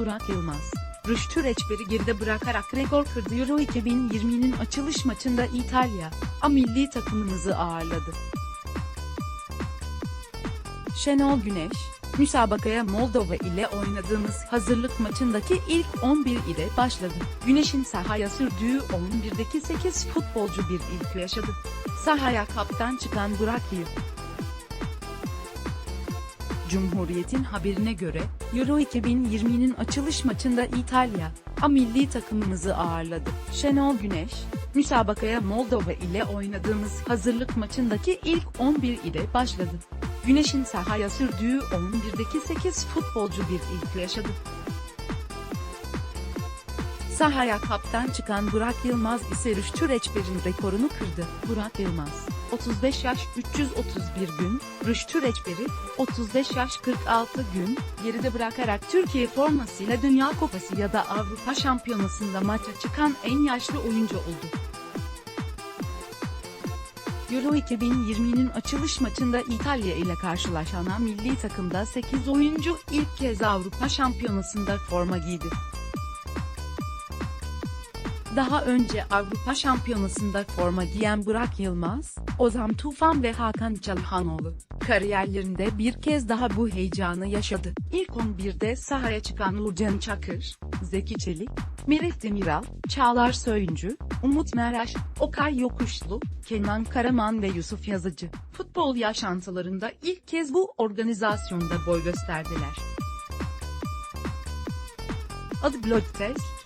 Burak Yılmaz. Rüştü Reçber'i geride bırakarak rekor kırdı Euro 2020'nin açılış maçında İtalya, A milli takımımızı ağırladı. Şenol Güneş, müsabakaya Moldova ile oynadığımız hazırlık maçındaki ilk 11 ile başladı. Güneş'in sahaya sürdüğü 11'deki 8 futbolcu bir ilk yaşadı. Sahaya kaptan çıkan Burak Yılmaz. Cumhuriyet'in haberine göre, Euro 2020'nin açılış maçında İtalya, A milli takımımızı ağırladı. Şenol Güneş, müsabakaya Moldova ile oynadığımız hazırlık maçındaki ilk 11 ile başladı. Güneş'in sahaya sürdüğü 11'deki 8 futbolcu bir ilk yaşadı. Sahaya kaptan çıkan Burak Yılmaz ise Rüştü Reçber'in rekorunu kırdı. Burak Yılmaz, 35 yaş 331 gün, Rüştü Reçber'i, 35 yaş 46 gün, geride bırakarak Türkiye formasıyla Dünya Kupası ya da Avrupa Şampiyonası'nda maça çıkan en yaşlı oyuncu oldu. Euro 2020'nin açılış maçında İtalya ile karşılaşan milli takımda 8 oyuncu ilk kez Avrupa Şampiyonası'nda forma giydi. Daha önce Avrupa Şampiyonası'nda forma giyen Burak Yılmaz, Ozan Tufan ve Hakan Çalhanoğlu, kariyerlerinde bir kez daha bu heyecanı yaşadı. İlk 11'de sahaya çıkan Uğurcan Çakır, Zeki Çelik, Merih Demiral, Çağlar Söyüncü, Umut Meraş, Okay Yokuşlu, Kenan Karaman ve Yusuf Yazıcı, futbol yaşantılarında ilk kez bu organizasyonda boy gösterdiler. Adı Blood Test,